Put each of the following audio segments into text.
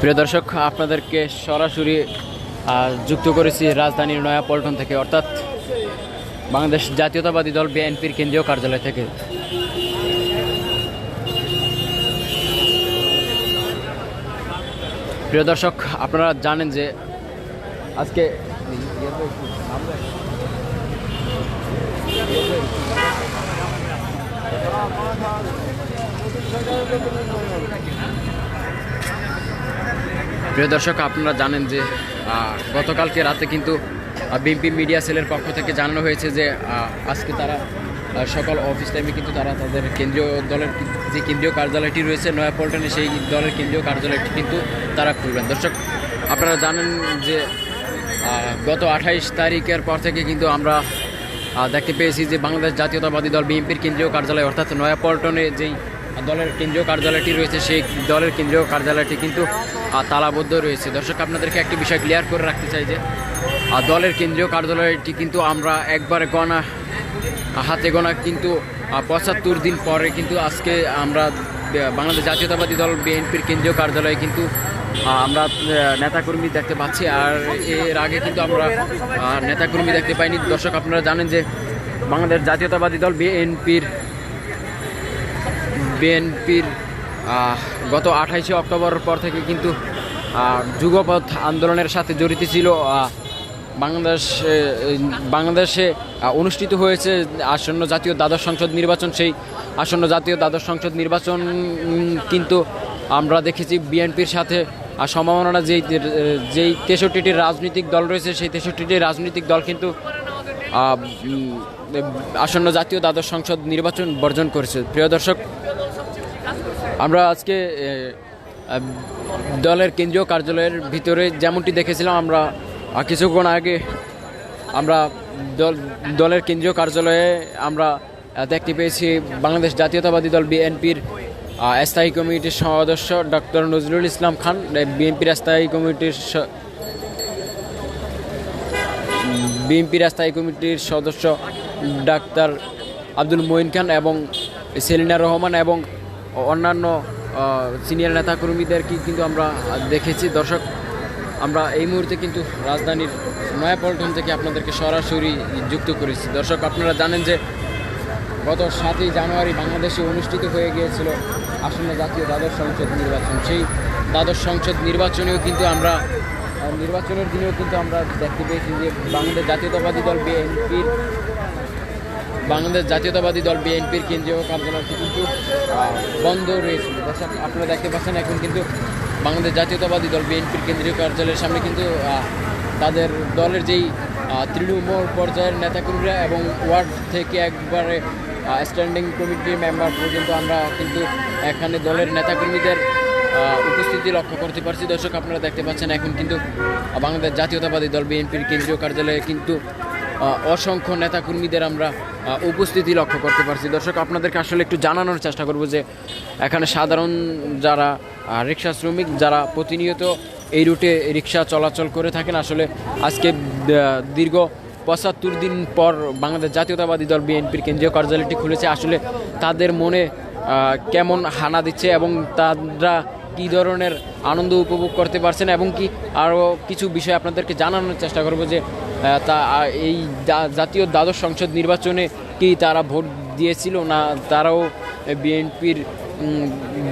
প্রিয় দর্শক, আপনাদেরকে সরাসরি যুক্ত করেছি রাজধানীর নয়া পল্টন থেকে, অর্থাৎ বাংলাদেশ জাতীয়তাবাদী দল বিএনপির কেন্দ্রীয় কার্যালয় থেকে। প্রিয় দর্শক, আপনারা জানেন যে আজকে প্রিয় দর্শক, আপনারা জানেন যে গতকালকে রাতে কিন্তু বিএনপি মিডিয়া সেলের পক্ষ থেকে জানানো হয়েছে যে আজকে তারা সকাল অফিস টাইমে কিন্তু তারা তাদের কেন্দ্রীয় দলের যে কেন্দ্রীয় কার্যালয়টি রয়েছে নয়াপল্টনে সেই দলের কেন্দ্রীয় কার্যালয়টি কিন্তু তারা খুলবেন। দর্শক, আপনারা জানেন যে গত আঠাইশ তারিখের পর থেকে কিন্তু আমরা দেখতে পেয়েছি যে বাংলাদেশ জাতীয়তাবাদী দল বিএনপির কেন্দ্রীয় কার্যালয়, অর্থাৎ নয়াপল্টনে যেই দলের কেন্দ্রীয় কার্যালয়টি রয়েছে, সেই দলের কেন্দ্রীয় কার্যালয়টি কিন্তু তালাবদ্ধ রয়েছে। দর্শক, আপনাদেরকে একটি বিষয় ক্লিয়ার করে রাখতে চাই যে দলের কেন্দ্রীয় কার্যালয়টি কিন্তু আমরা একবার গণা হাতে গোনা কিন্তু পঁচাত্তর দিন পরে কিন্তু আজকে আমরা বাংলাদেশ জাতীয়তাবাদী দল বিএনপির কেন্দ্রীয় কার্যালয়ে কিন্তু আমরা নেতাকর্মী দেখতে পাচ্ছি আর এর আগে কিন্তু আমরা নেতাকর্মী দেখতে পাইনি। দর্শক, আপনারা জানেন যে বাংলাদেশ জাতীয়তাবাদী দল বিএনপির বিএনপির গত আঠাইশে অক্টোবর পর থেকে কিন্তু যুগপথ আন্দোলনের সাথে জড়িত ছিল। বাংলাদেশ বাংলাদেশে অনুষ্ঠিত হয়েছে আসন্ন জাতীয় দ্বাদশ সংসদ নির্বাচন। সেই আসন্ন জাতীয় দ্বাদশ সংসদ নির্বাচন কিন্তু আমরা দেখেছি বিএনপির সাথে আর সম্ভাবনা যেই যেই তেষট্টিটি রাজনৈতিক দল রয়েছে, সেই তেষট্টিটি রাজনৈতিক দল কিন্তু আসন্ন জাতীয় দ্বাদশ সংসদ নির্বাচন বর্জন করেছে। প্রিয় দর্শক, আমরা আজকে দলের কেন্দ্রীয় কার্যালয়ের ভিতরে যেমনটি দেখেছিলাম, আমরা কিছুক্ষণ আগে আমরা দল, দলের কেন্দ্রীয় কার্যালয়ে আমরা দেখতে পেয়েছি বাংলাদেশ জাতীয়তাবাদী দল বিএনপির স্থায়ী কমিটির সদস্য ডক্টর নজরুল ইসলাম খান বিএনপির স্থায়ী কমিটির বিএনপির স্থায়ী কমিটির সদস্য ডাক্তার আব্দুল মঈন খান এবং সেলিনা রহমান এবং অন্যান্য সিনিয়র নেতাকর্মীদেরকে কিন্তু আমরা দেখেছি। দর্শক, আমরা এই মুহূর্তে কিন্তু রাজধানীর নয়াপল্টন থেকে আপনাদেরকে সরাসরি যুক্ত করেছি। দর্শক, আপনারা জানেন যে গত সাতই জানুয়ারি বাংলাদেশে অনুষ্ঠিত হয়ে গিয়েছিল আসন্ন জাতীয় দ্বাদশ সংসদ নির্বাচন। সেই দ্বাদশ সংসদ নির্বাচনেও কিন্তু আমরা নির্বাচনের দিনেও কিন্তু আমরা দেখতে পেয়েছি যে বাংলাদেশ জাতীয়তাবাদী দল বিএনপির, বাংলাদেশ জাতীয়তাবাদী দল বিএনপির কেন্দ্রীয় কার্যালয়টি কিন্তু বন্ধ রয়েছিল আপনারা দেখতে পাচ্ছেন এখন কিন্তু বাংলাদেশ জাতীয়তাবাদী দল বিএনপির কেন্দ্রীয় কার্যালয়ের সামনে কিন্তু তাদের দলের যেই তৃণমূল পর্যায়ের নেতাকর্মীরা এবং ওয়ার্ড থেকে একবারে স্ট্যান্ডিং কমিটি মেম্বার পর্যন্ত আমরা কিন্তু এখানে দলের নেতাকর্মীদের উপস্থিতি লক্ষ্য করতে পারছি। দর্শক, আপনারা দেখতে পাচ্ছেন এখন কিন্তু বাংলাদেশ জাতীয়তাবাদী দল বিএনপির কেন্দ্রীয় কার্যালয়ে কিন্তু অসংখ্য নেতাকর্মীদের আমরা উপস্থিতি লক্ষ্য করতে পারছি। দর্শক, আপনাদেরকে আসলে একটু জানানোর চেষ্টা করব যে, এখানে সাধারণ যারা রিক্সা শ্রমিক যারা প্রতিনিয়ত এই রুটে রিক্সা চলাচল করে থাকেন, আসলে আজকে দীর্ঘ পঁচাত্তর দিন পর বাংলাদেশ জাতীয়তাবাদী দল বিএনপির কেন্দ্রীয় কার্যালয়টি খুলেছে। আসলে তাদের মনে কেমন হানা দিচ্ছে এবং তারা কী ধরনের আনন্দ উপভোগ করতে পারছেন এবং কি আরও কিছু বিষয় আপনাদেরকে জানানোর চেষ্টা করব যে তা এই জাতীয় দ্বাদশ সংসদ নির্বাচনে কি তারা ভোট দিয়েছিল না তারাও বিএনপির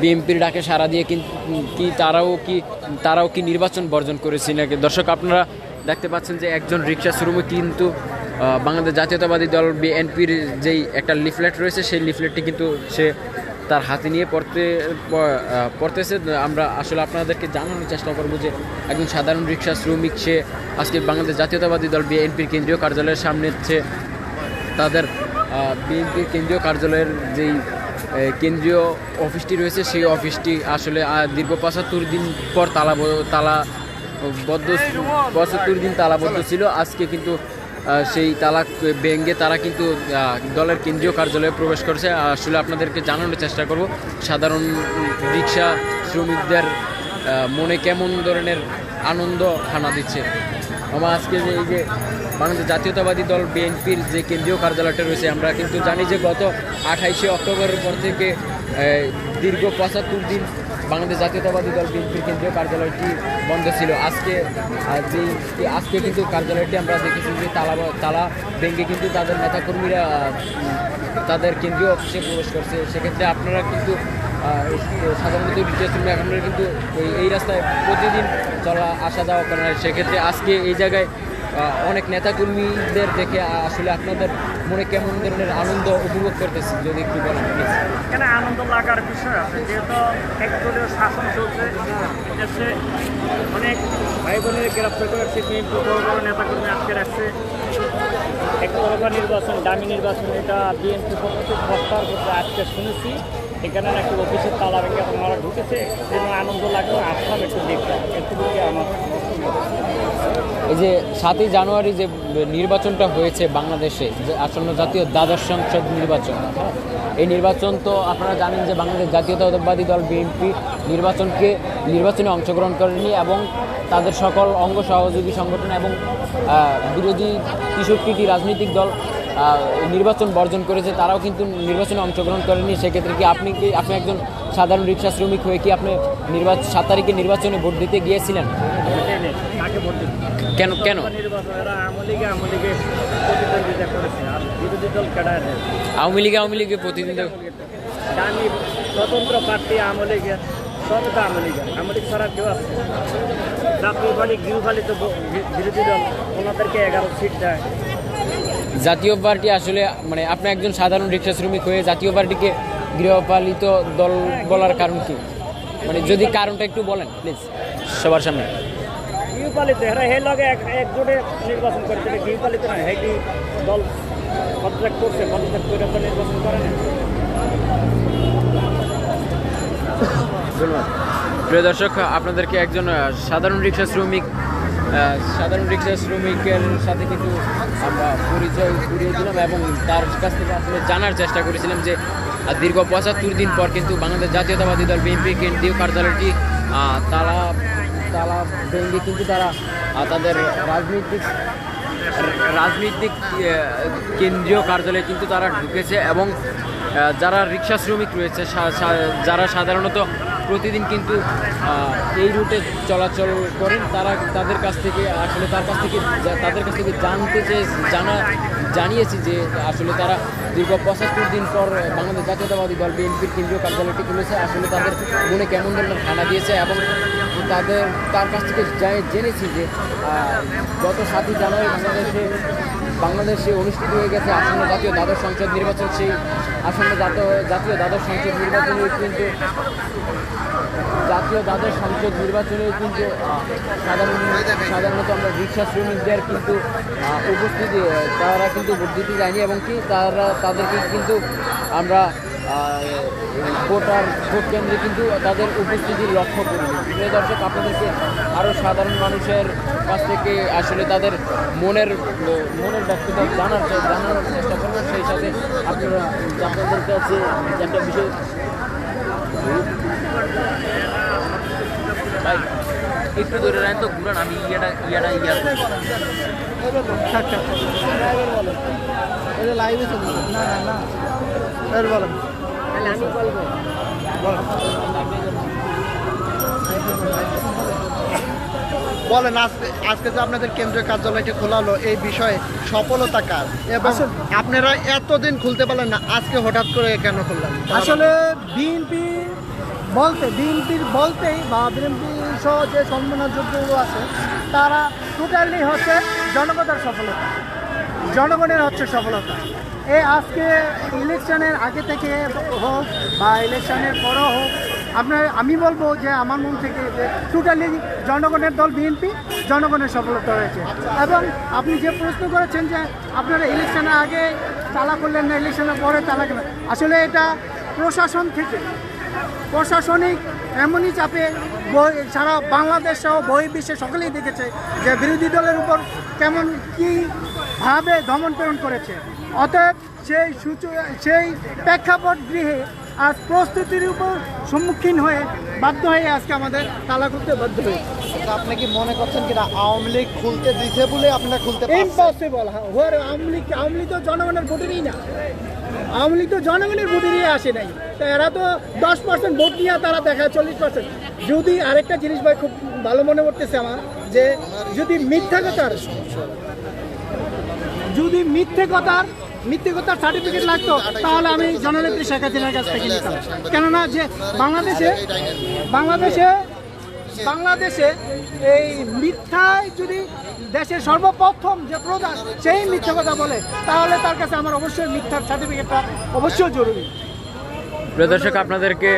বিএনপির ডাকে সাড়া দিয়ে কি তারাও কি তারাও কি নির্বাচন বর্জন করেছে নাকি? দর্শক, আপনারা দেখতে পাচ্ছেন যে একজন রিক্সা শ্রমিক কিন্তু বাংলাদেশ জাতীয়তাবাদী দল বিএনপির যেই একটা লিফলেট রয়েছে, সেই লিফলেটটি কিন্তু সে তার হাতে নিয়ে পড়তে পড়তেছে। আমরা আসলে আপনাদেরকে জানানোর চেষ্টা করব যে একজন সাধারণ রিক্সা শ্রমিক, সে আজকে বাংলাদেশ জাতীয়তাবাদী দল বিএনপির কেন্দ্রীয় কার্যালয়ের সামনে হচ্ছে তাদের বিএনপির কেন্দ্রীয় কার্যালয়ের যেই কেন্দ্রীয় অফিসটি রয়েছে, সেই অফিসটি আসলে দীর্ঘ পঁচাত্তর দিন পর তালা তালা বদ্ধ পঁচাত্তর দিন তালাবদ্ধ ছিল। আজকে কিন্তু সেই তালা ভেঙ্গে তারা কিন্তু দলের কেন্দ্রীয় কার্যালয়ে প্রবেশ করেছে। আসলে আপনাদেরকে জানানোর চেষ্টা করব, সাধারণ রিক্সা শ্রমিকদের মনে কেমন ধরনের আনন্দ হানা দিচ্ছে? আমার আজকে যে এই যে বাংলাদেশ জাতীয়তাবাদী দল বিএনপির যে কেন্দ্রীয় কার্যালয়টা রয়েছে, আমরা কিন্তু জানি যে গত আঠাইশে অক্টোবরের পর থেকে দীর্ঘ পঁচাত্তর দিন বাংলাদেশ জাতীয়তাবাদী দল বিএনপির কেন্দ্রীয় কার্যালয়টি বন্ধ ছিল। আজকে যে আজকে কিন্তু কার্যালয়টি আমরা দেখেছি যে তালা তালা ভেঙে কিন্তু তাদের নেতাকর্মীরা তাদের কেন্দ্রীয় অফিসে প্রবেশ করছে। সেক্ষেত্রে আপনারা কিন্তু সাধারণত রিটার্ন আপনারা কিন্তু এই রাস্তায় প্রতিদিন চলা আসা যাওয়া করেন সেক্ষেত্রে আজকে এই জায়গায় অনেক নেতাকর্মীদের দেখে আসলে আপনাদের মনে কেমন ধরনের আনন্দ উপভোগ করতেছি, যদি একটু বলেন এখানে আনন্দ লাগার বিষয় আছে? যেহেতু একদলীয় শাসন চলছে অনেক ভাই বোনের গ্রেপ্তার করে রাখছে বড় নেতাকর্মী আটকে রাখছে। একতরফা নির্বাচন, দামি নির্বাচন, এটা বিএনপি পক্ষ থেকে প্রস্তাব করতে আজকে শুনেছি। এখানে নাকি অফিসের তালা ভেঙে ওনারা ঢুকেছে যেন আনন্দ লাগল, আসলাম একটু দেখলাম এটুকুই আমার এই যে সাতই জানুয়ারি যে নির্বাচনটা হয়েছে বাংলাদেশে, যে আসন্ন জাতীয় দ্বাদশ সংসদ নির্বাচন, এই নির্বাচন তো আপনারা জানেন যে বাংলাদেশ জাতীয়তাবাদী দল বিএনপি নির্বাচনকে, নির্বাচনে অংশগ্রহণ করেনি এবং তাদের সকল অঙ্গ সহযোগী সংগঠন এবং বিরোধী তেষট্টিটি রাজনৈতিক দল নির্বাচন বর্জন করেছে, তারাও কিন্তু নির্বাচনে অংশগ্রহণ করেনি। সেক্ষেত্রে কি আপনি কি, আপনি একজন সাধারণ রিক্সা শ্রমিক হয়ে কি আপনি নির্বাচন সাত তারিখে নির্বাচনে ভোট দিতে গিয়েছিলেন? কেন কেন? আওয়ামী লীগ, আওয়ামী লীগের প্রতিনিধি আমি স্বতন্ত্র প্রার্থী আমলিগে সব তো আমলিগে আমলিগ ছাড়া কেউ আছে জাতীয় পার্টি গৃহপালিত বিরোধী দল ওনাদেরকে এগারো সিট দেয় জাতীয় পার্টি আসলে মানে আপনি একজন সাধারণ রিক্সা শ্রমিক হয়ে জাতীয় পার্টিকে গৃহপালিত দল বলার কারণ কি? মানে যদি কারণটা একটু বলেন প্লিজ সবার সামনে। গৃহপালিত এরা হে লগে এক একজোটে নির্বাচন করছে এটা গৃহপালিত না হেটি দল কন্ট্রাক্ট করছে কন্ট্রাক্ট করে তো নির্বাচন করে না। প্রিয় দর্শক আপনাদেরকে একজন সাধারণ রিক্সা শ্রমিক সাধারণ রিক্সা শ্রমিকের সাথে কিন্তু আমরা পরিচয় করিয়ে দিলাম এবং তার কাছ থেকে আসলে জানার চেষ্টা করেছিলাম যে দীর্ঘ পঁচাত্তর দিন পর কিন্তু বাংলাদেশ জাতীয়তাবাদী দল বিএনপি কেন্দ্রীয় কার্যালয়টি আহ, তালা ভেঙে কিন্তু তারা তাদের রাজনৈতিক রাজনৈতিক কেন্দ্রীয় কার্যালয়ে কিন্তু তারা ঢুকেছে এবং যারা রিক্সা শ্রমিক রয়েছে যারা সাধারণত প্রতিদিন কিন্তু এই রুটে চলাচল করেন, তারা তাদের কাছ থেকে, আসলে তার কাছ থেকে তাদের কাছ থেকে জানতে চেয়ে, জানা, জানিয়েছি যে আসলে তারা দীর্ঘ পঁচাত্তর দিন পর বাংলাদেশ জাতীয়তাবাদী দল বিএনপির কেন্দ্রীয় কার্যালয়টি খুলেছে। আসলে তাদের মনে কেমন ধরনের ঠান্ডা দিয়েছে এবং তাদের, তার কাছ থেকে জেনেছি যে গত সাতই জানুয়ারি বাংলাদেশে বাংলাদেশে অনুষ্ঠিত হয়ে গেছে আসন্ন জাতীয় দ্বাদশ সংসদ নির্বাচন। সেই আসন্ন জাতীয় দ্বাদশ সংসদ নির্বাচনে কিন্তু জাতীয় দ্বাদশ সংসদ নির্বাচনে কিন্তু সাধারণ সাধারণত আমরা রিক্সা শ্রমিকদের কিন্তু উপস্থিতি তারা কিন্তু ভোট দিতে যায়নি এবং কি তারা তাদেরকে কিন্তু আমরা ভোটার ভোট কেন্দ্রে কিন্তু তাদের উপস্থিতির লক্ষ্য করি প্রিয় দর্শক আপনাদেরকে আরও সাধারণ মানুষের কাছ থেকে আসলে তাদের মনের মনের ব্যক্তিগত জানার জানানোর চেষ্টা করবেন। সেই সাথে আপনারা আপনাদের কাছে একটা বিষয় ভাই একটু ধরে নেন তো ঘুরান আমি ইয়াটা ইয়াটা ইয়া। লাইভে চলবে না না না। বলেন আজকে আজকে যে আপনাদের কেন্দ্রীয় কার্যালয়টি খোলা হলো এই বিষয়ে সফলতা কার? এবং আপনারা এতদিন খুলতে পারলেন না আজকে হঠাৎ করে কেন খুললেন? আসলে বিএনপি বলতে বিএনপির বলতেই বা বিএনপি সহ যে সম্মানযোগ্যগুলো আছে তারা টোটালি হচ্ছে জনগণের সফলতা। জনগণের হচ্ছে সফলতা। এই আজকে ইলেকশনের আগে থেকে হোক বা ইলেকশনের পরও হোক, আপনার, আমি বলব যে আমার মন থেকে যে টোটালি জনগণের দল বিএনপি জনগণের সফলতা হয়েছে। এবং আপনি যে প্রশ্ন করেছেন যে আপনারা ইলেকশনের আগে তালা করলেন না, ইলেকশনের পরে তালা করলেন, আসলে এটা প্রশাসন থেকে, প্রশাসনিক এমনই চাপে সারা বাংলাদেশ সহ বহির্বিশ্বে সকলেই দেখেছে যে বিরোধী দলের উপর কেমন কীভাবে দমন প্রেরণ করেছে। অতএব সেই সূচ- সেই প্রেক্ষাপট গৃহে আজ প্রস্তুতির উপর সম্মুখীন হয়ে বাধ্য হয়ে আজকে আমাদের তালা করতে বাধ্য হয়েছে। আপনি কি মনে করছেন কিনা আওয়ামী লীগ খুলতে দিছে বলে আপনারা খুলতে পারছেন? ইম্পসিবল হোয়ার আওয়ামী লীগ আওয়ামী লীগ তো জনগণের ভোটেরই না। আওয়ামী লীগ তো জনগণের আসে নাই। তো এরা তো দশ পার্সেন্ট ভোট নিয়ে তারা দেখায় চল্লিশ পার্সেন্ট যদি আরেকটা জিনিস ভাই খুব ভালো মনে করতেছে আমার যে যদি মিথ্যা কথার যদি মিথ্যে কথার মিথ্যে কথার সার্টিফিকেট লাগতো, তাহলে আমি জননেত্রী শেখ হাসিনার কাছ থেকে নিতাম। কেননা যে বাংলাদেশে বাংলাদেশে বাংলাদেশে এই মিথ্যায় যদি দেশের সর্বপ্রথম যে প্রধান সেই মিথ্যা কথা বলে, তাহলে তার কাছে আমার অবশ্যই মিথ্যার সার্টিফিকেটটা অবশ্যই জরুরি। প্রিয় দর্শক, আপনাদেরকে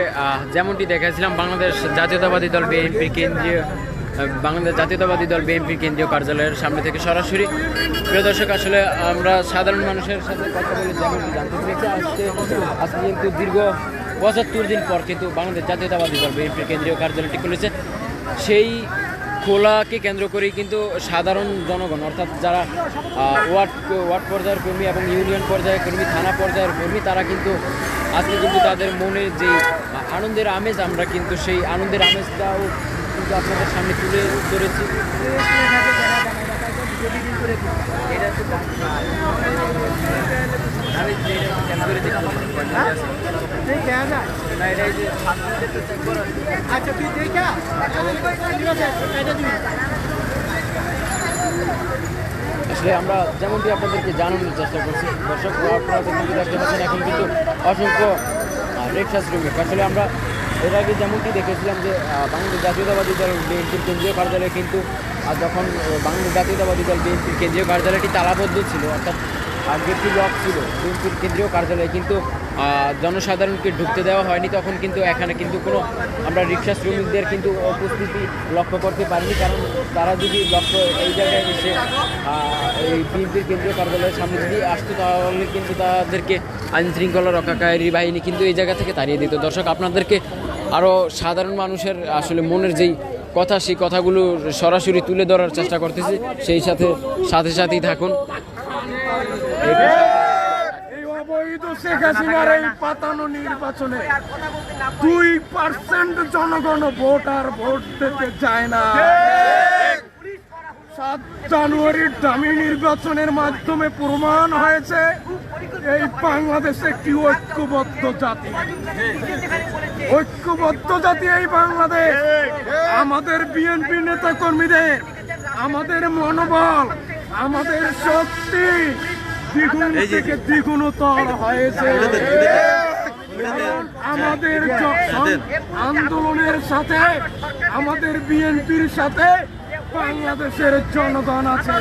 যেমনটি দেখাচ্ছিলাম বাংলাদেশ জাতীয়তাবাদী দল বিএনপির কেন্দ্রীয় বাংলাদেশ জাতীয়তাবাদী দল বিএনপির কেন্দ্রীয় কার্যালয়ের সামনে থেকে সরাসরি। প্রিয় দর্শক, আসলে আমরা সাধারণ মানুষের সাথে কথা বলে যেমনটি জানতে পেরেছি আজকে আজকে কিন্তু দীর্ঘ পঁচাত্তর দিন পর কিন্তু বাংলাদেশ জাতীয়তাবাদী দল বিএনপির কেন্দ্রীয় কার্যালয়টি খুলেছে। সেই খোলাকে কেন্দ্র করেই কিন্তু সাধারণ জনগণ, অর্থাৎ যারা ওয়ার্ড ওয়ার্ড পর্যায়ের কর্মী এবং ইউনিয়ন পর্যায়ের কর্মী, থানা পর্যায়ের কর্মী, তারা কিন্তু আজকে কিন্তু তাদের মনের যে আনন্দের আমেজ, আমরা কিন্তু সেই আনন্দের আমেজটাও কিন্তু আপনাদের সামনে তুলে ধরেছি। আসলে আমরা যেমনটি আপনাদেরকে জানানোর চেষ্টা করছি, দর্শক এখন কিন্তু অসংখ্য রিক্সা শ্রমিক আসলে আমরা এর আগে যেমনটি দেখেছিলাম যে বাংলাদেশ জাতীয়তাবাদী দল বিএনপির কেন্দ্রীয় কার্যালয় কিন্তু যখন বাংলাদেশ জাতীয়তাবাদী দল বিএনপির কেন্দ্রীয় কার্যালয়টি তালাবদ্ধ ছিল, অর্থাৎ গেটটি লক ছিল, বিএনপির কেন্দ্রীয় কার্যালয়ে কিন্তু জনসাধারণকে ঢুকতে দেওয়া হয়নি, তখন কিন্তু এখানে কিন্তু কোনো, আমরা রিক্সা শ্রমিকদের কিন্তু উপস্থিতি লক্ষ্য করতে পারিনি, কারণ তারা যদি লক্ষ্য এই জায়গায় এসে এই বিএনপির কেন্দ্রীয় কার্যালয়ের সামনে যদি আসতো, তাহলে কিন্তু তাদেরকে আইন শৃঙ্খলা রক্ষাকারী বাহিনী কিন্তু এই জায়গা থেকে তাড়িয়ে দিত। দর্শক, আপনাদেরকে আরও সাধারণ মানুষের আসলে মনের যেই কথা সেই কথাগুলো সরাসরি তুলে ধরার চেষ্টা করতেছি। সেই সাথে সাথে সাথেই থাকুন। এই অবৈধ শেখ হাসিনার এই পাতানো নির্বাচনে দুই পার্সেন্ট জনগণ ভোটার ভোট দিতে যায় না। সাত জানুয়ারির দামি নির্বাচনের মাধ্যমে প্রমাণ হয়েছে এই বাংলাদেশ একটি ঐক্যবদ্ধ জাতি? ঐক্যবদ্ধ জাতি এই বাংলাদেশ। আমাদের বিএনপি নেতা কর্মীদের আমাদের মনোবল আমাদের শক্তি দ্বিগুণ থেকে দ্বিগুণতর হয়েছে। আমাদের আন্দোলনের সাথে আমাদের বিএনপির সাথে বাংলাদেশের জনগণ আছে।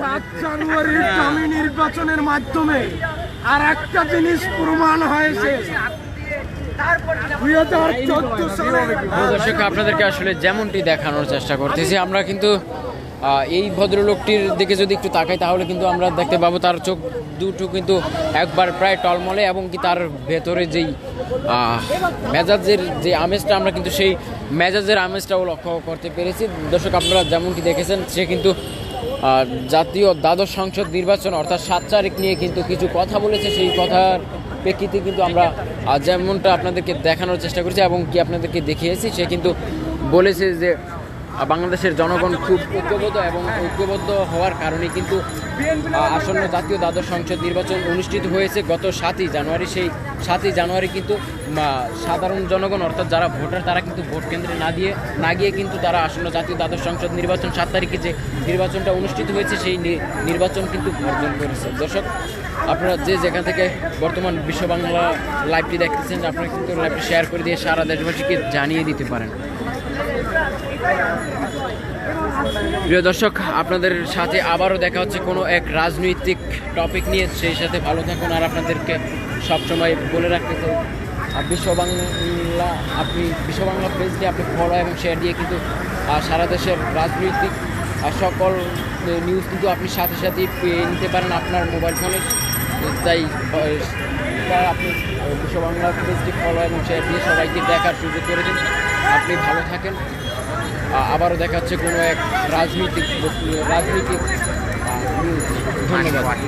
সাত জানুয়ারির দামি নির্বাচনের মাধ্যমে আর একটা জিনিস প্রমাণ হয়েছে। দর্শক, আপনাদেরকে আসলে যেমনটি দেখানোর চেষ্টা করতেছি, আমরা কিন্তু এই ভদ্রলোকটির দিকে যদি একটু তাকাই, তাহলে কিন্তু আমরা দেখতে পাবো তার চোখ দুটো কিন্তু একবার প্রায় টলমলে এবং কি তার ভেতরে যেই মেজাজের যে আমেজটা, আমরা কিন্তু সেই মেজাজের আমেজটাও লক্ষ্য করতে পেরেছি। দর্শক, আপনারা যেমনটি দেখেছেন, সে কিন্তু জাতীয় দ্বাদশ সংসদ নির্বাচন, অর্থাৎ সাত তারিখ নিয়ে কিন্তু কিছু কথা বলেছে। সেই কথার প্রেক্ষিতে কিন্তু আমরা যেমনটা আপনাদেরকে দেখানোর চেষ্টা করেছি এবং কি আপনাদেরকে দেখিয়েছি, সে কিন্তু বলেছে যে বাংলাদেশের জনগণ খুব ঐক্যবদ্ধ এবং ঐক্যবদ্ধ হওয়ার কারণে কিন্তু আসন্ন জাতীয় দ্বাদশ সংসদ নির্বাচন অনুষ্ঠিত হয়েছে গত সাতই জানুয়ারি। সেই সাতই জানুয়ারি কিন্তু সাধারণ জনগণ, অর্থাৎ যারা ভোটার, তারা কিন্তু ভোট কেন্দ্রে না দিয়ে, না গিয়ে কিন্তু তারা আসন্ন জাতীয় দ্বাদশ সংসদ নির্বাচন সাত তারিখে যে নির্বাচনটা অনুষ্ঠিত হয়েছে, সেই নির্বাচন কিন্তু অর্জন করেছে। দর্শক, আপনারা যে যেখান থেকে বর্তমান বিশ্ব বাংলা লাইভটি দেখতেছেন, আপনারা কিন্তু লাইভটি শেয়ার করে দিয়ে সারা দেশবাসীকে জানিয়ে দিতে পারেন। প্রিয় দর্শক, আপনাদের সাথে আবারও দেখা হচ্ছে কোনো এক রাজনৈতিক টপিক নিয়ে। সেই সাথে ভালো থাকুন আর আপনাদেরকে সবসময় বলে রাখতে আর বিশ্ব বাংলা আপনি বিশ্ব বাংলা পেজটি আপনি ফলো এবং শেয়ার দিয়ে কিন্তু সারা দেশের রাজনৈতিক সকল নিউজ কিন্তু আপনি সাথে সাথেই পেয়ে নিতে পারেন আপনার মোবাইল ফোনে তাই আপনি বিশ্ব বাংলা পেজটি ফলো এবং শেয়ার দিয়ে সবাইকে দেখার সুযোগ করে দিন। আপনি ভালো থাকেন। আবারও দেখা হচ্ছে কোনো এক রাজনৈতিক রাজনৈতিক নিউজ ধন্যবাদ।